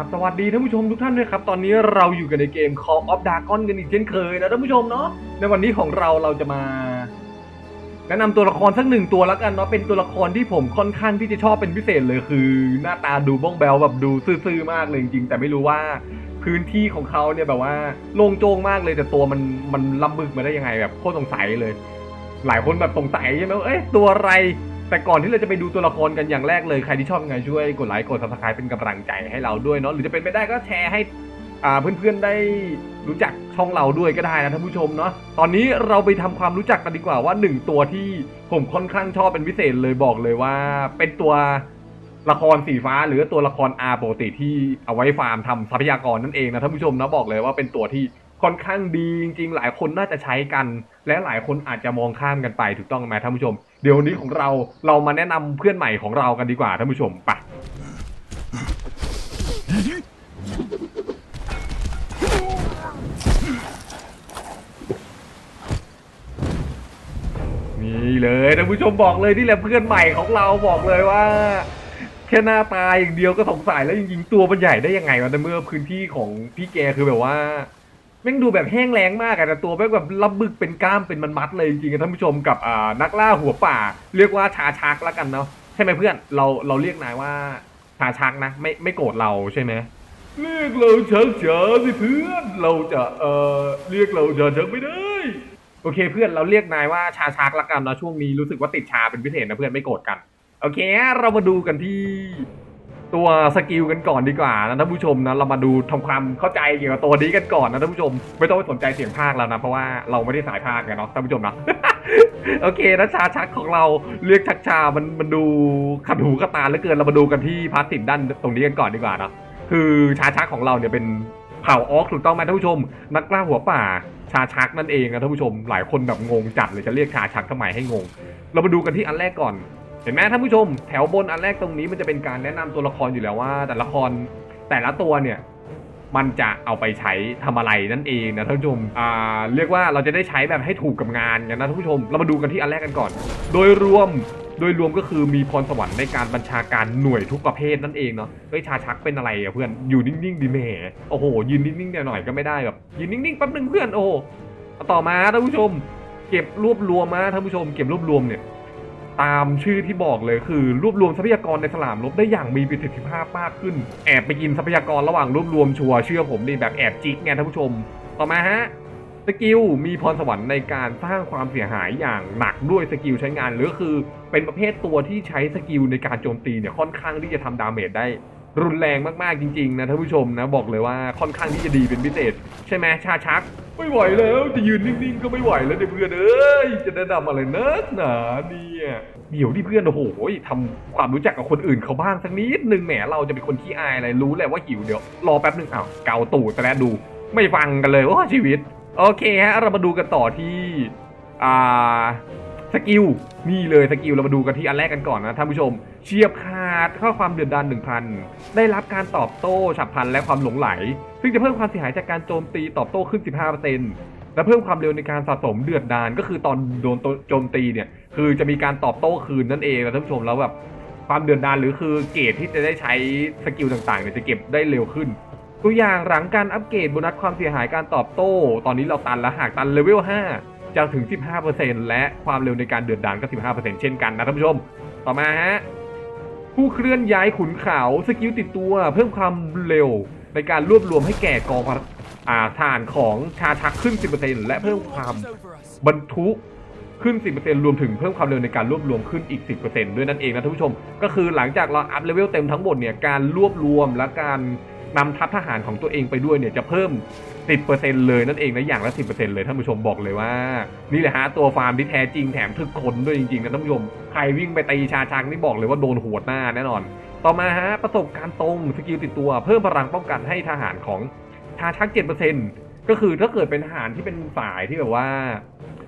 ับสวัสดีท่านผู้ชมทุกท่านด้วยครับ ตอนนี้เราอยู่กันในเกม Call of Dragon กันอีกเช่นเคยนะท่านผู้ชมเนาะ ในวันนี้ของเราเราจะมา แนะนำตัวละครสักหนึ่งตัวแล้วกันเนาะ เป็นตัวละครที่ผมค่อนข้างที่จะชอบเป็นพิเศษเลยคือ หน้าตาดูบ้องแบลแบบดูซื่อๆมากเลยจริงๆ แต่ไม่รู้ว่าพื้นที่ของเขาเนี่ยแบบว่าโล่งโจงมากเลยแต่ตัวมันมันลำบึกมาได้ยังไงแบบโคตรสงสัยเลย หลายคนแบบสงสัยใช่ไหมว่าเอ๊ะตัวอะไร แต่ก่อนที่เราจะไปดูตัวละครกันอย่างแรกเลย ใครที่ชอบยังไงช่วยกดไลค์กด subscribe เป็นกำลังใจให้เราด้วยเนาะหรือจะเป็นไปได้ก็แชร์ให้เพื่อนๆได้รู้จักช่องเราด้วยก็ได้นะท่านผู้ชมเนาะตอนนี้เราไปทำความรู้จักกันดีกว่าว่าหนึ่งตัวที่ผมค่อนข้างชอบเป็นพิเศษเลยบอกเลยว่า เป็นตัวละครสีฟ้าหรือตัวละครอาปกติที่เอาไว้ฟาร์มทำทรัพยากรนั่นเองนะท่านผู้ชมนะบอกเลยว่าเป็นตัวที่ค่อนข้างดีจริงๆ หลายคนน่าจะใช้กัน และหลายคนอาจจะมองข้ามกันไปถูกต้องไหมท่านผู้ชม เดี๋ยววันนี้ของเราเรามาแนะนำเพื่อนใหม่ของเรากันดีกว่าท่านผู้ชมไปนี่เลยท่านผู้ชมบอกเลยนี่แหละเพื่อนใหม่ของเราบอกเลยว่า แค่หน้าตาอย่างเดียวก็สงสัยแล้วจริงๆตัวมันใหญ่ได้ยังไงวะในเมื่อพื้นที่ของพี่แกคือแบบว่า แม่งดูแบบแห้งแล้งมากอะแต่ตัวแม่งแบบรับบึกเป็นกล้ามเป็นมันมัดเลยจริงๆอะท่านผู้ชมกับอ่านักล่าหัวป่า เรียกว่าชาชักแล้วกันเนาะใช่ไหมเพื่อนเราเราเรียกนายว่าชาชักนะไม่ไม่โกรธเราใช่ไหมเรียกเราชักเฉอสิเพื่อนเราจะเอ่อเรียกเราชาชักไม่ได้ โอเคเพื่อนเราเรียกนายว่าชาชักละกันเนาะช่วงนี้รู้สึกว่าติดชาเป็นพิเศษนะเพื่อนไม่โกรธกัน โอเค เรามาดูกันที่ ตัวสกิลกันก่อนดีกว่านะท่านผู้ชมนะเรามาดูทำความเข้าใจเกี่ยวกับตัวนี้กันก่อนนะท่านผู้ชม ไม่ต้องไปสนใจเสียงภาคแล้วนะเพราะว่าเราไม่ได้สายภาคกันเนาะท่านผู้ชมนะโอเคนะชาชักของเราเรียกชักชา มันมันดูขัดหูขัดตาเหลือเกินเรามาดูกันที่พาร์ทสิบด้านตรงนี้กันก่อนดีกว่าเนาะคือชาชักของเราเนี่ยเป็นเผ่าออกถูกต้องไหมท่านผู้ชม นักล่าหัวป่าชาชักนั่นเองนะท่านผู้ชม หลายคนแบบงงจัดเลยจะเรียกชาชักทำไมให้งง เรามาดูกันที่อันแรกก่อน เห็นไหมท่านผู้ชมแถวบนอันแรกตรงนี้มันจะเป็นการแนะนำตัวละครอยู่แล้วว่า แต่ละครแต่ละตัวเนี่ยมันจะเอาไปใช้ทำอะไรนั่นเองนะท่านผู้ชมอ่าเรียกว่าเราจะได้ใช้แบบให้ถูกกับงานกันนะท่านผู้ชม เรามาดูกันที่อันแรกกันก่อน โดยรวมโดยรวมก็คือมีพรสวรรค์ในการบัญชาการหน่วยทุกประเภทนั่นเองเนาะเฮ้ยชาชักเป็นอะไรอะเพื่อนอยู่นิ่งๆดีแหมโอ้โหยืนนิ่งๆหน่อยก็ไม่ได้แบบยืนนิ่งๆแป๊บนึงเพื่อนโอ้โหต่อมาท่านผู้ชม เก็บรวบรวมมาท่านผู้ชม เก็บรวบรวมเนี่ย ตามชื่อที่บอกเลยคือ รวบรวมทรัพยากรในสนามรบได้อย่างมีประสิทธิภาพมากขึ้น แอบไปกินทรัพยากรระหว่างรวบรวมชัวเชื่อผมดิแบบแอบจิกไงท่านผู้ชม ต่อมาฮะสกิลมีพรสวรรค์ในการสร้างความเสียหายอย่างหนักด้วยสกิลใช้งานหรือคือ เป็นประเภทตัวที่ใช้สกิลในการโจมตีเนี่ยค่อนข้างที่จะทำดาเมจได้ รุนแรงมากๆจริงๆนะท่านผู้ชมนะบอกเลยว่าค่อนข้างที่จะดีเป็นพิเศษ ใช่ไหมชาชัก ไม่ไหวแล้วจะยืนนิ่งๆก็ไม่ไหวแล้วเนี่ยเพื่อนเอ้ยจะแนะนำอะไรนักหนาเนี่ยเดี๋ยวที่เพื่อนโอ้โหทำความรู้จักกับคนอื่นเขาบ้างสักนิดนึงแหมเราจะเป็นคนขี้อายอะไรรู้แหละว่าหิวเดี๋ยวรอแป๊บนึงอ้าวเกาตูดซะแล้วดูไม่ฟังกันเลยโอ้ชีวิต โอเคฮะเรามาดูกันต่อที่อ่า สกิลนี่เลยสกิลเรามาดูกันที่อันแรกกันก่อนนะท่านผู้ชม เฉียบขาดข้อความเดือดดาน1,000 ได้รับการตอบโต้ฉับพลันและความหลงไหล ซึ่งจะเพิ่มความเสียหายจากการโจมตีตอบโต้ขึ้น 15%และเพิ่มความเร็วในการสะสมเดือดดานก็คือตอนโดนโจมตีเนี่ยคือจะมีการตอบโต้คืนนั่นเองนะท่านผู้ชมแล้วแบบความเดือดดานหรือคือเกรดที่จะได้ใช้สกิลต่างๆเนี่ยจะเก็บได้เร็วขึ้นตัวอย่างหลังการอัปเกรดโบนัสความเสียหายการตอบโต้ ตอนนี้เราตันแล้วหากตันเลเวล5 จะถึง 15%และความเร็วในการเดือดดานก็ 15%เช่นกันนะท่านผู้ชม ต่อมาฮะ ผู้เคลื่อนย้ายขุนเขาสกิลติดตัวเพิ่มความเร็วในการรวบรวมให้แก่กองอาฐานของชาชักขึ้น 10%และเพิ่มความบรรทุกขึ้น 10%รวมถึงเพิ่มความเร็วในการรวบรวมขึ้นอีก 10%ด้วยนั่นเองนะท่านผู้ชม ก็คือหลังจากเราอัพเลเวลเต็มทั้งหมดเนี่ย การรวบรวมและการ นำทัพทหารของตัวเองไปด้วยเนี่ยจะเพิ่ม 10%เลยนั่นเองนะอย่างละ 10%เลยท่านผู้ชมบอกเลยว่า นี่แหละฮะตัวฟาร์มที่แท้จริงแถมถึกคนด้วยจริงๆนะท่านผู้ชมใครวิ่งไปตีชาชังนี่บอกเลยว่าโดนหัวหน้าแน่นอน ต่อมาฮะประสบการณ์ตรงสกิลติดตัว เพิ่มพลังป้องกันให้ทหารของชาชัก7%ก็คือถ้าเกิดเป็นทหารที่เป็นฝ่ายที่แบบว่า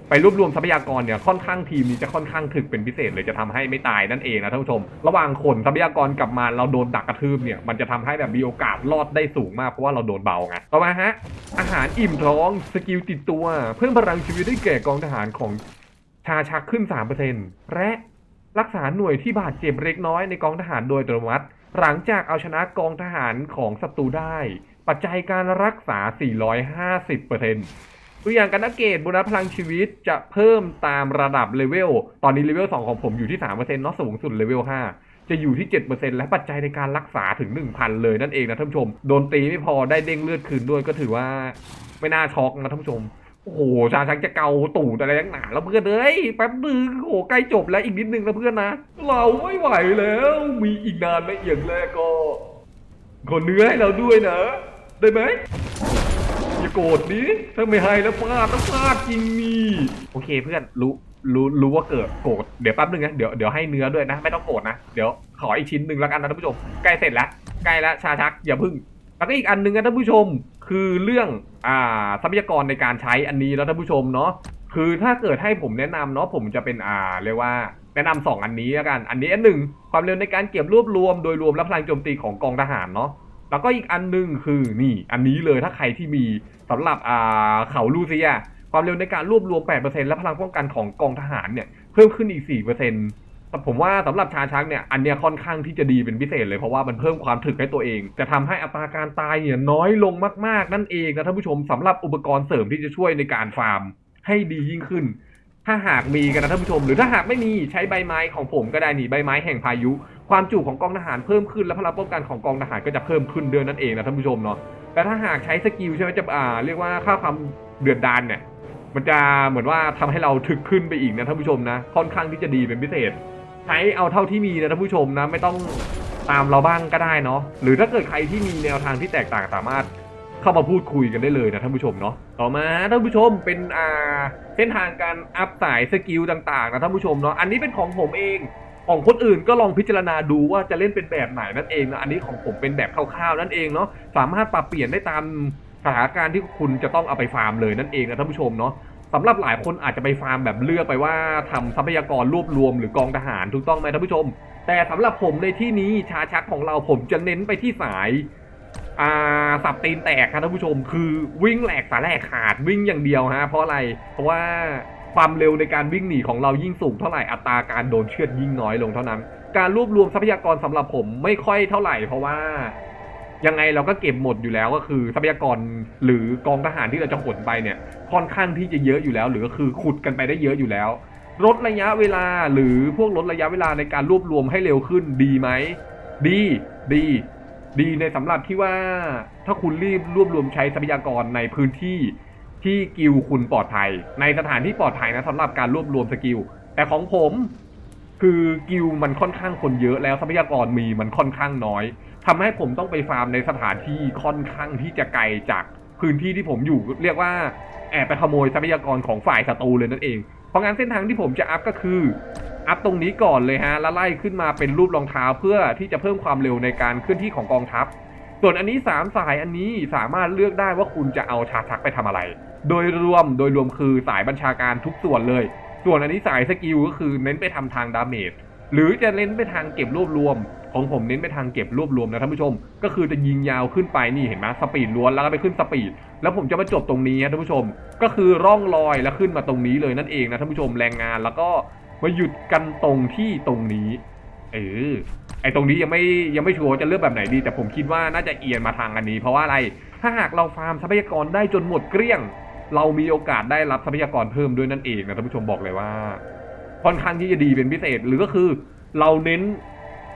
ไปรวบรวมทรัพยากรเนี่ยค่อนข้างทีมนี้จะค่อนข้างถึกเป็นพิเศษเลยจะทำให้ไม่ตายนั่นเองนะท่านผู้ชม ระหว่างขนทรัพยากรกลับมาเราโดนดักกระทืบเนี่ยมันจะทำให้แบบมีโอกาสรอดได้สูงมากเพราะว่าเราโดนเบาไงต่อมาฮะอาหารอิ่มท้องสกิลติดตัว เพิ่มพลังชีวิตได้แก่กองทหารของชาชักขึ้น 3%และรักษาหน่วยที่บาดเจ็บเล็กน้อยในกองทหารโดยอัตโนมัติ หลังจากเอาชนะกองทหารของศัตรูได้ ปัจจัยการรักษา 450% ตัวอย่างการอัปเกรดโบนัสพลังชีวิตจะเพิ่มตามระดับเลเวล ตอนนี้เลเวล 2 ของผมอยู่ที่ 3%เนาะสูงสุดเลเวล 5 จะอยู่ที่ 7%และปัจจัยในการรักษาถึง 1,000 เลยนั่นเองนะท่านผู้ชม โดนตีไม่พอได้เด้งเลือดคืนด้วยก็ถือว่าไม่น่าช็อกนะท่านผู้ชม โอ้โห ชาชักจะเกาตูดอะไรนักหนาแล้วเพื่อนเอ้ยแป๊บนึงโอ้โหใกล้จบแล้วอีกนิดนึงนะเพื่อนนะ เราไม่ไหวแล้ว มีอีกนานไหมอย่างแรกก็ขอเนื้อให้เราด้วยนะ ได้ไหม โกรธนี้ถ้าไม่ให้แล้วพลาดต้องพลาดจริงนี่โอเคเพื่อนรู้รู้รู้ว่าเกิดโกรธเดี๋ยวแป๊บนึงนะเดี๋ยวเดี๋ยวให้เนื้อด้วยนะ ไม่ต้องโกรธนะเดี๋ยวขออีกชิ้นหนึ่งแล้วกันนะท่านผู้ชมใกล้เสร็จแล้วใกล้แล้วชาชักอย่าพึ่งแล้วก็อีกอันหนึ่งนะท่านผู้ชมคือเรื่องอ่าทรัพยากรในการใช้อันนี้แล้วท่านผู้ชมเนาะคือถ้าเกิดให้ผมแนะนำเนาะผมจะเป็นอ่าเรียกว่าแนะนำสองอันนี้แล้วกัน อันนี้อันหนึ่งความเร็วในการเก็บรวบรวมโดยรวมและพลังโจมตีของกองทหารเนาะ แล้วก็อีกอันหนึ่งคือนี่อันนี้เลยถ้าใครที่มีสำหรับอ่าเขาลูเซีย ความเร็วในการรวบรวม 8%และพลังป้องกันของกองทหารเนี่ยเพิ่มขึ้นอีก 4%แต่ผมว่าสำหรับชาชักเนี่ยอันเนี้ยค่อนข้างที่จะดีเป็นพิเศษเลยเพราะว่ามันเพิ่มความถึกให้ตัวเอง จะทำให้อัตราการตายเนี่ยน้อยลงมากๆนั่นเองนะท่านผู้ชมสำหรับอุปกรณ์เสริมที่จะช่วยในการฟาร์มให้ดียิ่งขึ้น ถ้าหากมีกันนะท่านผู้ชม หรือถ้าหากไม่มีใช้ใบไม้ของผมก็ได้นี่ใบไม้แห่งพายุ ความจุของกองทหารเพิ่มขึ้นและพลังป้องกันของกองทหารก็จะเพิ่มขึ้นด้วยนั่นเองนะท่านผู้ชมเนาะแต่ถ้าหากใช้สกิลใช่ไหมจะอ่าเรียกว่าค่าความเดือดดานเนี่ยมันจะเหมือนว่าทำให้เราถึกขึ้นไปอีกนะท่านผู้ชมนะค่อนข้างที่จะดีเป็นพิเศษ ใช้เอาเท่าที่มีนะท่านผู้ชมนะไม่ต้องตามเราบ้างก็ได้เนาะหรือถ้าเกิดใครที่มีแนวทางที่แตกต่างสามารถเข้ามาพูดคุยกันได้เลยนะท่านผู้ชมเนาะต่อมาท่านผู้ชมเป็นอ่าเส้นทางการอัพสายสกิลต่างๆนะท่านผู้ชมเนาะอันนี้เป็นของผมเอง ของคนอื่นก็ลองพิจารณาดูว่าจะเล่นเป็นแบบไหนนั่นเองนะอันนี้ของผมเป็นแบบคร่าวๆนั่นเองเนาะสามารถปรับเปลี่ยนได้ตามสถานการณ์ที่คุณจะต้องเอาไปฟาร์มเลยนั่นเองนะท่านผู้ชมเนาะสำหรับหลายคนอาจจะไปฟาร์มแบบเลือกไปว่าทำทรัพยากรรวบรวมหรือกองทหารถูกต้องไหมท่านผู้ชม แต่สำหรับผมในที่นี้ชาชักของเราผมจะเน้นไปที่สายอ่าสับตีนแตกครับท่านผู้ชม คือวิ่งแหลกสาแหลกขาดวิ่งอย่างเดียวฮะเพราะอะไรเพราะว่า ความเร็วในการวิ่งหนีของเรายิ่งสูงเท่าไหร่อัตราการโดนเชือดยิ่งน้อยลงเท่านั้น การรวบรวมทรัพยากรสำหรับผมไม่ค่อยเท่าไหร่ เพราะว่ายังไงเราก็เก็บหมดอยู่แล้วก็คือทรัพยากรหรือกองทหารที่เราจะขนไปเนี่ยค่อนข้างที่จะเยอะอยู่แล้ว หรือก็คือขุดกันไปได้เยอะอยู่แล้วลดระยะเวลาหรือพวกลดระยะเวลาในการรวบรวมให้เร็วขึ้นดีไหมดีดี ดีในสำหรับที่ว่าถ้าคุณรีบรวบรวมใช้ทรัพยากรในพื้นที่ ที่กิลคุณปลอดภัย ในสถานที่ปลอดภัยนะสำหรับการรวบรวมสกิล แต่ของผม คือกิลมันค่อนข้างคนเยอะแล้วทรัพยากรมีมันค่อนข้างน้อยทำให้ผมต้องไปฟาร์มในสถานที่ค่อนข้างที่จะไกลจากพื้นที่ที่ผมอยู่เรียกว่าแอบไปขโมยทรัพยากรของฝ่ายศัตรูเลยนั่นเอง เพราะงั้นเส้นทางที่ผมจะอัพก็คืออัพตรงนี้ก่อนเลยฮะแล้วไล่ขึ้นมาเป็นรูปรองเท้าเพื่อที่จะเพิ่มความเร็วในการเคลื่อนที่ของกองทัพ ส่วนอันนี้ 3 สายอันนี้สามารถเลือกได้ว่าคุณจะเอาชาชักไปทำอะไร โดยรวมโดยรวมคือสายบัญชาการทุกส่วนเลย ส่วนอันนี้สายสกิลก็คือเน้นไปทำทางดาเมจหรือจะเน้นไปทางเก็บรวบรวม ของผมเน้นไปทางเก็บรวบรวมนะท่านผู้ชม ก็คือจะยิงยาวขึ้นไปนี่เห็นไหมสปีดล้วนแล้วก็ไปขึ้นสปีดแล้วผมจะมาจบตรงนี้นะท่านผู้ชม ก็คือร่องรอยแล้วขึ้นมาตรงนี้เลยนั่นเองนะท่านผู้ชมแรงงานแล้วก็มาหยุดกันตรงที่ตรงนี้ เออไอตรงนี้ยังไม่ยังไม่ชัวร์จะเลือกแบบไหนดี แต่ผมคิดว่าน่าจะเอียนมาทางอันนี้ เพราะว่าอะไรถ้าหากเราฟาร์มทรัพยากรได้จนหมดเกลี้ยง เรามีโอกาสได้รับทรัพยากรเพิ่มด้วยนั่นเองนะท่านผู้ชมบอกเลยว่า ค่อนข้างที่จะดีเป็นพิเศษหรือก็คือ เราเน้น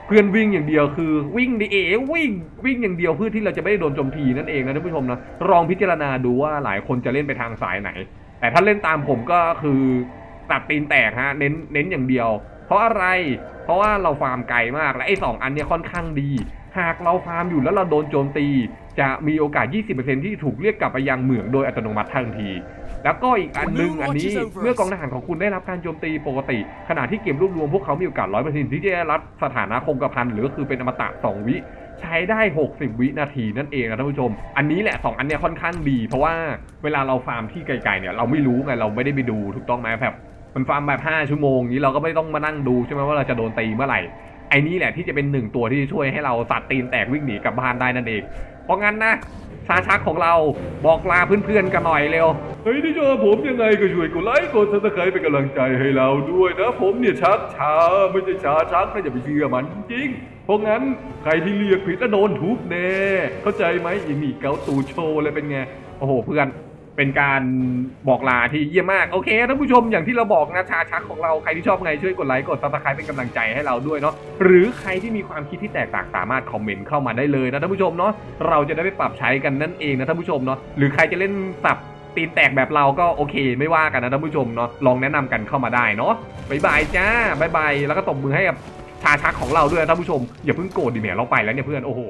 เพื่อนวิ่งอย่างเดียวคือวิ่งดิเอวิ่งวิ่งอย่างเดียวเพื่อที่เราจะไม่ได้โดนโจมตีนั่นเองนะท่านผู้ชมนะลองพิจารณาดูว่าหลายคนจะเล่นไปทางสายไหน แต่ถ้าเล่นตามผมก็คือตัดตีนแตกฮะเน้นเน้นอย่างเดียว เพราะอะไร เพราะว่าเราฟาร์มไกลมากและไอ้สองอันเนี้ยค่อนข้างดี หากเราฟาร์มอยู่แล้วเราโดนโจมตี จะมีโอกาส 20%ที่ถูกเรียกกลับไปยังเหมืองโดยอัตโนมัติทันที แล้วก็อีกอันหนึงอันนี้เมื่อกองทหารของคุณได้รับการโจมตีปกติ ขณะที่เกมรวบรวมพวกเขามีโอกาส 100%ที่จะได้รับสถานะคงกระพันหรือก็คือเป็นอมตะ 2 วิใช้ได้ 60 วินาทีนั่นเองนะท่านผู้ชม อันนี้แหละ 2 อันเนี้ยค่อนข้างดี เพราะว่าเวลาเราฟาร์มที่ไกลๆเนี่ยเราไม่รู้ไงเราไม่ได้ไปดูถูกต้องไหมแบบมันฟาร์มแบบ 5 ชั่วโมงนี้เราก็ไม่ต้องมานั่งดูใช่ไหมว่าเราจะโดนตีเมื่อไหร่ ไอ้นี่แหละที่จะเป็นหนึ่งตัวที่จะช่วยให้เราสัตว์ตีนแตกวิ่งหนีกลับบ้านได้นั่นเอง เพราะงั้นนะชาชักของเราบอกลาเพื่อนๆกันหน่อยเร็ว เฮ้ยที่ชอบผมยังไงก็ช่วยกดไลค์กดซับสไครป์เป็นกำลังใจให้เราด้วยนะ ผมเนี่ยชักช้าไม่ใช่ชาชักนะอย่าไปเชื่อมันจริง เพราะงั้นใครที่เรียกผิดก็โดนทุบแน่ เข้าใจไหมอีนี่เกาตูโชว์เลยเป็นไง โอ้โหเพื่อน เป็นการบอกลาที่เยี่ยมมาก โอเคท่านผู้ชมอย่างที่เราบอกนะชาชักของเราใครที่ชอบไงช่วยกดไลค์กดซับสไครป์เป็นกำลังใจให้เราด้วยเนาะหรือใครที่มีความคิดที่แตกต่างสามารถคอมเมนต์เข้ามาได้เลยนะท่านผู้ชมเนาะเราจะได้ไปปรับใช้กันนั่นเองนะท่านผู้ชมเนาะหรือใครจะเล่นสับตีนแตกแบบเราก็โอเค ไม่ว่ากันนะท่านผู้ชมเนาะลองแนะนำกันเข้ามาได้เนาะบายบายจ้าบายบายแล้วก็ตบมือให้กับชาชักของเราด้วยนะท่านผู้ชมอย่าเพิ่งโกรธดิแหมเราไปแล้วเนี่ยเพื่อนโอ้โห